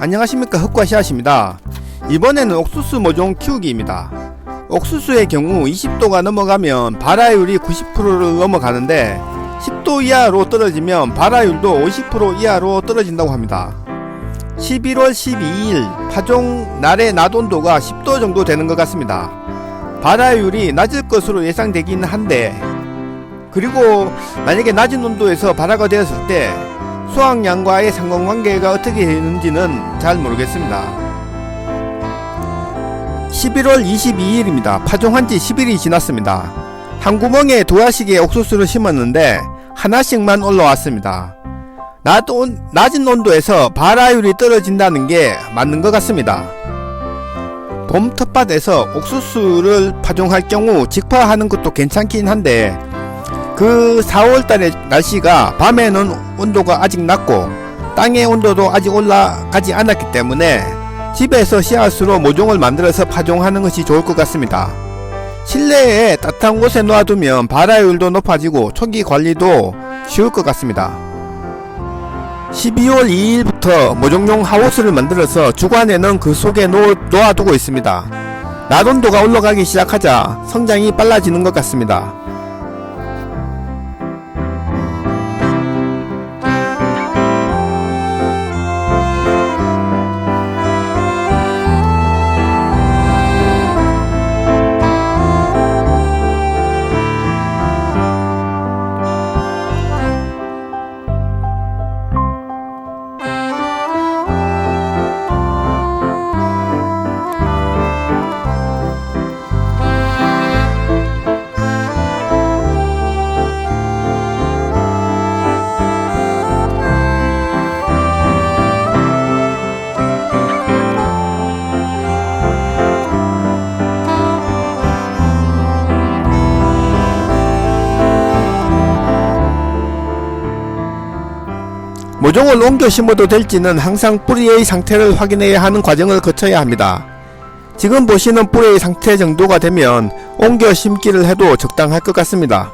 안녕하십니까. 흑과시아십니다. 이번에는 옥수수 모종 키우기입니다. 옥수수의 경우 20도가 넘어가면 발화율이 90%를 넘어가는데 10도 이하로 떨어지면 발화율도 50% 이하로 떨어진다고 합니다. 11월 12일 파종 날의 낮 온도가 10도 정도 되는 것 같습니다. 발화율이 낮을 것으로 예상되긴 한데 그리고 만약에 낮은 온도에서 발화가 되었을 때 수확량과의 상관관계가 어떻게 되는지는 잘 모르겠습니다. 11월 22일입니다. 파종한 지 10일이 지났습니다. 한 구멍에 두 알씩의 옥수수를 심었는데 하나씩만 올라왔습니다. 낮 온, 낮은 온도에서 발화율이 떨어진다는 게 맞는 것 같습니다. 봄 텃밭에서 옥수수를 파종할 경우 직파하는 것도 괜찮긴 한데 그 4월달의 날씨가 밤에는 온도가 아직 낮고 땅의 온도도 아직 올라가지 않았기 때문에 집에서 씨앗으로 모종을 만들어서 파종하는 것이 좋을 것 같습니다. 실내에 따뜻한 곳에 놓아두면 발화율도 높아지고 초기 관리도 쉬울 것 같습니다. 12월 2일부터 모종용 하우스를 만들어서 주관에는 그 속에 놓, 놓아두고 있습니다. 낮 온도가 올라가기 시작하자 성장이 빨라지는 것 같습니다. 모종을 옮겨 심어도 될지는 항상 뿌리의 상태를 확인해야 하는 과정을 거쳐야 합니다. 지금 보시는 뿌리의 상태 정도가 되면 옮겨 심기를 해도 적당할 것 같습니다.